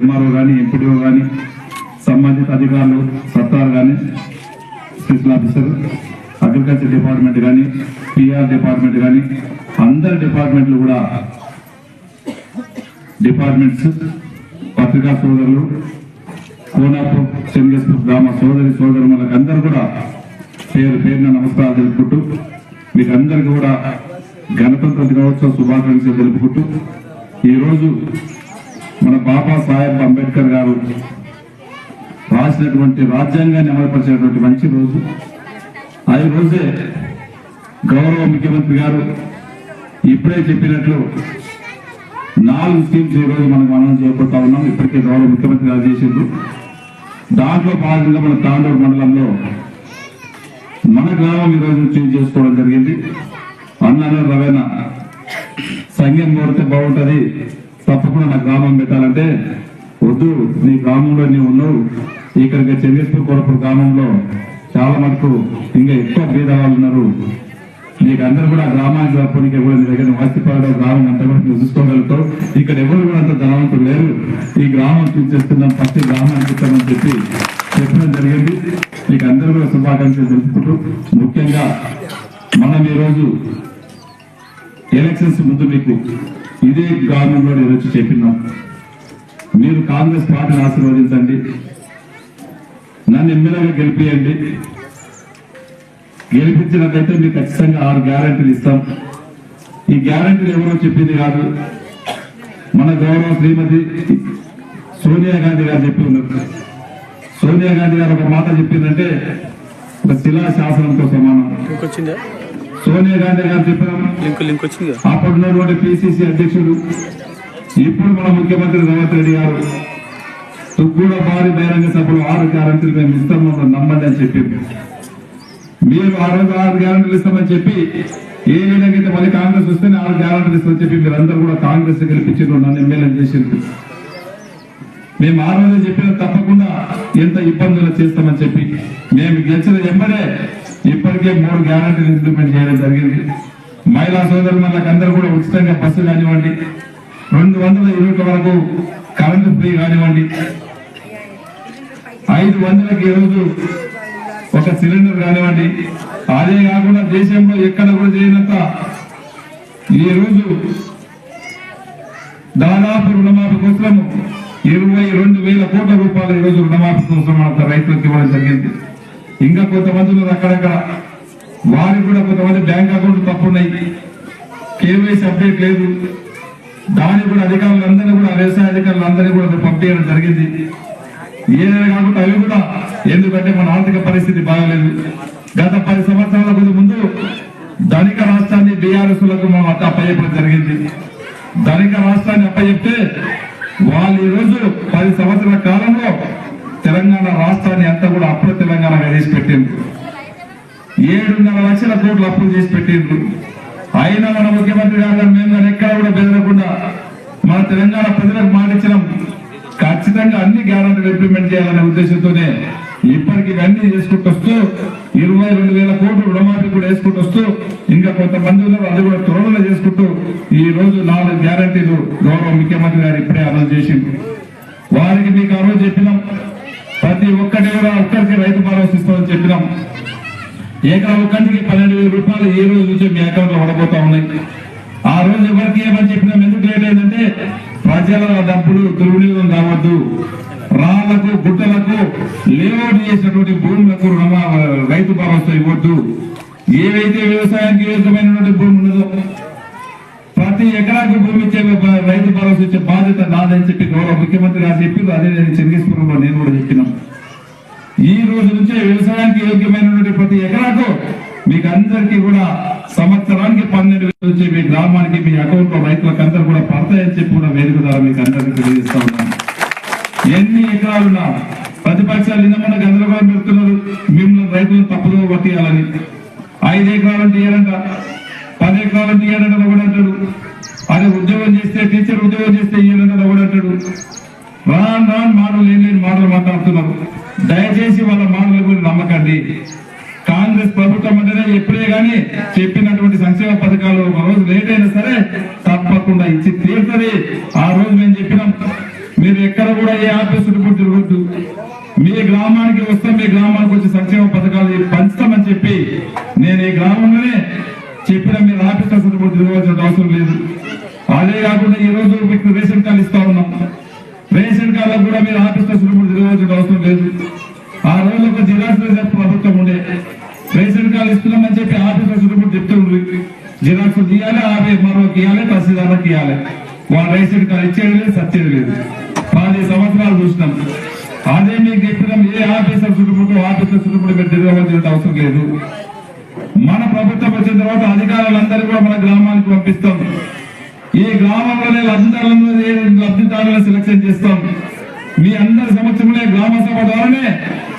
MRO కానీ MPDO కానీ సంబంధిత అధికారులు సత్తారు కానీ స్పెషల్ ఆఫీసర్ అగ్రికల్చర్ డిపార్ట్మెంట్ కానీ పిఆర్ డిపార్ట్మెంట్ కానీ అందరి డిపార్ట్మెంట్లు కూడా డిపార్ట్మెంట్స్ పత్రికా సోదరులు కోనాపూర్ చెంగేశ్వర్ గ్రామ సోదరి సోదరులకు అందరూ కూడా పేరు పేరున నమస్కారాలు తెలుపుకుంటూ మీకు అందరికీ కూడా గణతంత్ర దినోత్సవ శుభాకాంక్షలు తెలుపుకుంటూ ఈరోజు మన బాబా సాహెబ్ అంబేద్కర్ గారు రాసినటువంటి రాజ్యాంగాన్ని అమలుపరిచినటువంటి మంచి రోజు. ఆ రోజే గౌరవ ముఖ్యమంత్రి గారు ఇప్పుడే చెప్పినట్లు నాలుగు స్కీమ్స్ ఈ రోజు మనం మనం చేపడతా ఉన్నాం. ఇప్పటికే గౌరవ ముఖ్యమంత్రి గారు చేసిండ్రు. దాంట్లో భాగంగా మన తాండూరు మండలంలో మన గ్రామం ఈరోజు రోజు చేంజ్ చేసుకోవడం జరిగింది. అన్న రవేణ సంఘం కోరితే బాగుంటుంది. తప్పకుండా నా గ్రామం పెట్టాలంటే వద్దు నీ గ్రామంలో నీవు ఉన్నావు. ఇక్కడికి చెంగేశ్వర కొరపు గ్రామంలో చాలా మటుకు ఇంకా ఎక్కువ భేదవాళ్ళు ఉన్నారు. నీకు అందరూ కూడా గ్రామానికి తప్పనికి ఎవరు నీ దగ్గర వాసిపాడు గ్రామం అంతా కూడా నువ్వు చూసుకోగలుగుతావు. ఇక్కడ ఎవరు కూడా అంత ధనవంతులు లేరు. ఈ గ్రామం చూసేస్తున్నాం ఫస్ట్ గ్రామానికి ఇస్తామని చెప్పి చెప్పడం జరిగింది. నీకు అందరూ కూడా శుభాకాంక్షలు తెలుపుకుంటూ ముఖ్యంగా మనం ఈరోజు ఎలక్షన్స్ ముందు మీకు ఇదే గవర్నమెంట్లో వచ్చి చెప్పినాం. మీరు కాంగ్రెస్ పార్టీని ఆశీర్వదించండి. నన్ను ఎమ్మెల్యేగా గెలిపియండి. గెలిపించినట్లయితే మీకు ఖచ్చితంగా ఆరు గ్యారంటీలు ఇస్తాం. ఈ గ్యారంటీలు ఎవరో చెప్పింది కాదు. మన గౌరవ శ్రీమతి సోనియా గాంధీ గారు చెప్పి ఉన్నారు. సోనియా గాంధీ గారు ఒక మాట చెప్పిందంటే ఒక శిలా శాసనంతో సమానం. వచ్చిందా సోనియా గాంధీ గారు చెప్పిన లింక్ లింక్ వచ్చింది అప్పుడు ఉన్నటువంటి పిసిసి అధ్యక్షుడు ఇప్పుడు మన ముఖ్యమంత్రి రేవంత్ రెడ్డి గారు తుగ్గూడ భారీ బహిరంగ సభలో ఆరు గ్యారంటీలు మేము ఇస్తాం మమ్మల్ని నమ్మండి అని చెప్పింది మీరు ఆ రోజు ఆరు గ్యారంటీలు ఇస్తామని చెప్పి ఏ విధంగా అయితే మళ్ళీ కాంగ్రెస్ వస్తేనే ఆరు గ్యారంటీలు ఇస్తామని చెప్పి మీరందరూ కూడా కాంగ్రెస్ గెలిపించారు నన్ను ఎమ్మెల్యే చేసింది మేము ఆ రోజు చెప్పిన తప్పకుండా ఎంత ఇబ్బందులు చేస్తామని చెప్పి మేము గెలిచిన ఎంబడే ఇప్పటికే మూడు గ్యారంటీలు ఇంప్లిమెంట్ చేయడం జరిగింది. మహిళా సోదరులు మనకు అందరూ కూడా ఉచితంగా బస్సు కానివ్వండి. రెండు వందల యూనిట్ల వరకు కరెంటు ఫ్రీ కానివ్వండి. ఐదు వందలకి ఈ రోజు ఒక సిలిండర్ కానివ్వండి. అదే కాకుండా దేశంలో ఎక్కడ కూడా చేయనంత ఈ రోజు దాదాపు రుణమాఫీ కోసం ఇరవై రెండు వేల కోట్ల రూపాయలు ఈరోజు రుణమాఫీ కోసం మన రైతులకు ఇవ్వడం జరిగింది. ఇంకా కొంతమంది ఉన్నారు అక్కడక్కడ. వారికి కూడా కొంతమంది బ్యాంక్ అకౌంట్ తప్పున్నాయి. కేవైసీ అప్డేట్ లేదు. దానికి కూడా అధికారులందరినీ కూడా వ్యవసాయ అధికారులందరినీ కూడా పంపించడం జరిగింది. ఏదైనా కాకుండా అవి కూడా ఎందుకంటే మన ఆర్థిక పరిస్థితి బాగలేదు. గత పది సంవత్సరాల కొద్ది ముందు ధనిక రాష్ట్రాన్ని బీఆర్ఎస్లకు మనం అట్ట అప్పచెప్పడం జరిగింది. ధనిక రాష్ట్రాన్ని అప్పచెప్తే వాళ్ళు ఈ రోజు పది సంవత్సరాల కాలంలో తెలంగాణ రాష్ట్రాన్ని అంతా కూడా అప్పుడు తెలంగాణగా ఏడున్నర లక్షల కోట్లు అప్పులు చేసి పెట్టిండ్రు. అయినా మన ముఖ్యమంత్రి గారు మేము ఎక్కడ కూడా బెదరకుండా మన తెలంగాణ ప్రజలకు మాటించడం ఖచ్చితంగా అన్ని గ్యారంటీలు ఇంప్లిమెంట్ చేయాలనే ఉద్దేశంతోనే ఇప్పటికి ఇవన్నీ చేసుకుంటూ వస్తూ ఇరవై రెండు వేల కోట్లు రుణమాఫీ కూడా వేసుకుంటూ వస్తూ ఇంకా కొంతమంది ఉన్నారు అది కూడా త్వరలో చేసుకుంటూ ఈ రోజు నాలుగు గ్యారంటీలు గౌరవ ముఖ్యమంత్రి గారు ఇప్పుడే అమలు చేసిండ్రు. వారికి మీకు ఆ రోజు చెప్పినాం ప్రతి ఒక్కటి కూడా ఒక్కరికి రైతు భరోసా ఇస్తామని చెప్పినాం. ఏకా ఒక్కరికి పన్నెండు వేల రూపాయలు ఏ రోజు నుంచి మీ అకౌంట్లో పడబోతా ఉన్నాయి. ఆ రోజు ఎవరికి ఏమని చెప్పినాం? ఎందుకు లేట్ ప్రజల డబ్బులు దుర్వినియోగం కావద్దు. రాళ్ళకు గుట్టలకు లేఅవుట్ చేసినటువంటి భూములకు రుణ- రైతు భరోసా ఇవ్వద్దు. ఏవైతే వ్యవసాయానికి యోగ్యమైనటువంటి భూమి ఉన్నదో ఎకరాకి భూమి ఇచ్చే రైతు భరోసా ఇచ్చే బాధ్యత నాదని చెప్పి గౌరవ ముఖ్యమంత్రి గారు చెప్పి అదే నేను చెంగేశ్వరంలో నేను కూడా చెప్పినాం. ఈ రోజు నుంచే వ్యవసాయానికి యోగ్యమైనటువంటి ప్రతి ఎకరాకు మీకు అందరికీ కూడా సంవత్సరానికి పన్నెండు వేలు వచ్చి మీ గ్రామానికి మీ అకౌంట్లో రైతులకు అందరూ కూడా పడతాయని చెప్పి కూడా వేదిక ద్వారా మీకు అందరికీ తెలియజేస్తా ఉన్నాను. ఎన్ని ఎకరాలున్నా ప్రతిపక్షాలు నిన్న గందరగోళం పెడుతున్నారు. మిమ్మల్ని రైతులను తప్పుదో పట్టియాలని ఐదు ఎకరాలంటే తీయాలంట పది ఎకరాలంటే ఇయ్యారంట కూడా అంటాడు అది ఉద్యోగం చేస్తే టీచర్ ఉద్యోగం చేస్తే ఈయన ఒకడు అంటాడు? రాన్ మాటలు లేని లేని మాటలు మాట్లాడుతున్నారు. దయచేసి వాళ్ళ మాటల గురించి నమ్మకండి. కాంగ్రెస్ ప్రభుత్వం అంటేనే ఎప్పుడే కానీ చెప్పినటువంటి సంక్షేమ పథకాలు ఒక రోజు లేట్ అయినా సరే తప్పకుండా ఇచ్చి తీరుతుంది. ఆ రోజు మేము చెప్పినాం మీరు ఎక్కడ కూడా ఏ ఆఫీస్ చుట్టూ తిరగొద్దు. మీ గ్రామానికి వస్తాం మీ గ్రామానికి వచ్చి సంక్షేమ పథకాలు పంచుతామని చెప్పి నేను ఈ గ్రామంలోనే చెప్పిన మీరు ఆఫీస్ చుట్టూ తిరగవలసిన అవసరం లేదు. అదే కాకుండా ఈ రోజు మీకు రేషన్ కార్డు ఇస్తా ఉన్నాం. రేషన్ కార్డులకు కూడా మీరు ఆఫీస్ చుట్టూ తిరగవలసిన అవసరం లేదు. ఆ రోజు ఒక జిరాక్స్ ప్రభుత్వం ఉండే. రేషన్ కార్డు ఇస్తున్నామని చెప్పి ఆఫీస్ చెప్తూ ఉంది జిరాక్స్ తీయాలి ఆమె మరొక ఇవ్వాలి తహసీల్దార్లకు ఇవ్వాలి వాళ్ళు రేషన్ కార్డు ఇచ్చేది లేదు సచ్చేది లేదు. పది సంవత్సరాలు చూసినాం. అదే మీకు చెప్పినాం ఏ ఆఫీసర్ చుట్టుముట్టు ఆఫీసర్ చుట్టుముట్టు మీరు తిరగవలసిన అవసరం లేదు. మన ప్రభుత్వం వచ్చిన తర్వాత అధికారులందరూ కూడా మన గ్రామానికి పంపిస్తాం. ఈ గ్రామంలోనే లబ్ధిదారులను లబ్ధిదారులను సెలక్షన్ చేస్తాం. మీ అందరి సమక్షంలో గ్రామ సభ ద్వారానే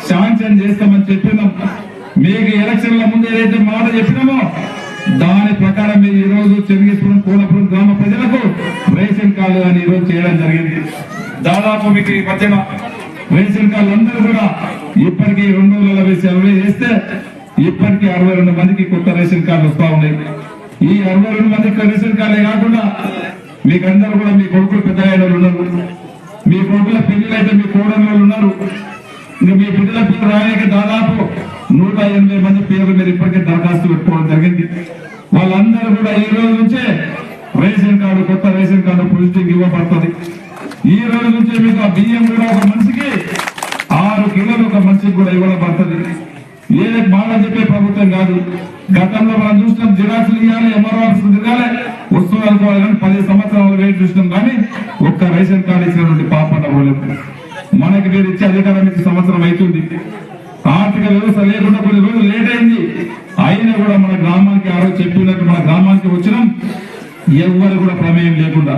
శాంక్షన్ చేస్తామని చెప్పినాం. మీకు ఎలక్షన్ల ముందు ఏదైతే మాట చెప్పినామో దాని ప్రకారం మీరు ఈ రోజు చెంగేశ్వరం కోనపురం గ్రామ ప్రజలకు రేషన్ కార్డు అని ఈరోజు రోజు చేయడం జరిగింది. దాదాపు మీకు ఈ మధ్యన రేషన్ కార్డులు అందరూ కూడా ఇప్పటికీ రెండు వందల సర్వే చేస్తే ఇప్పటికీ అరవై రెండు మందికి కొత్త రేషన్ కార్డు వస్తా ఉన్నాయి ఈ అరవై రెండు మందికి రేషన్ కార్డే కాకుండా మీకు అందరూ కూడా మీ కొడుకులు పెద్ద ఉన్నారు. మీ కొడుకుల పిల్లలైతే అయితే మీ కోడళ్ళు ఉన్నారు. మీ బిడ్డల పేరు రాయడానికి దాదాపు నూట ఎనభై మంది పేర్లు మీరు ఇప్పటికే దరఖాస్తు పెట్టుకోవడం జరిగింది. వాళ్ళందరూ కూడా ఈ రోజు నుంచే రేషన్ కార్డు కొత్త రేషన్ కార్డు పొజిటింగ్ ఇవ్వబడుతుంది. ఈ రోజు నుంచే మీకు ఆ బియ్యం కూడా ఒక మనిషికి ఆరు కిలోలు ఒక మనిషికి కూడా ఇవ్వడం ప్రభుత్వం కాదు. గతంలో మనం చూసినాం జిరాక్స్లు ఇవ్వాలి ఎంఆర్ఓ తిరగాలి. వస్తువులు అనుకోవాలి కానీ పది సంవత్సరాలు వెయిట్ చూసినాం కానీ ఒక్క రేషన్ కార్డు ఇచ్చినటువంటి పాపట పోలేదు మనకి మీరు ఇచ్చే అధికారం ఇచ్చే సంవత్సరం అవుతుంది ఆర్థిక వ్యవస్థ లేకుండా కొన్ని రోజులు లేట్ అయింది. అయినా కూడా మన గ్రామానికి ఆ రోజు చెప్పినట్టు మన గ్రామానికి వచ్చినాం. ఎవరు కూడా ప్రమేయం లేకుండా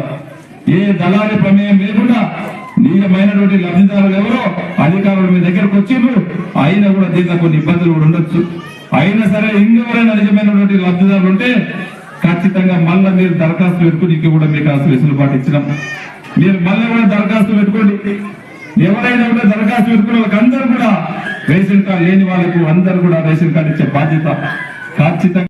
ఏ దళారి ప్రమేయం లేకుండా నీలమైనటువంటి లబ్ధిదారులు ఎవరో అధికారులు మీ దగ్గరకు వచ్చిండ్రు అయినా కూడా దీంట్లో కొన్ని ఇబ్బందులు కూడా ఉండొచ్చు. అయినా సరే ఇంకెవరైనా నిజమైనటువంటి లబ్ధిదారులు ఉంటే ఖచ్చితంగా మళ్ళీ మీరు దరఖాస్తు పెట్టుకుని ఇంక కూడా మీకు అసలు వెసులుబాటు ఇచ్చినాం. మీరు మళ్ళీ కూడా దరఖాస్తు పెట్టుకోండి. ఎవరైనా కూడా దరఖాస్తు పెట్టుకున్న వాళ్ళకి కూడా రేషన్ కార్డు లేని వాళ్ళకు అందరూ కూడా రేషన్ కార్డు ఇచ్చే బాధ్యత ఖచ్చితంగా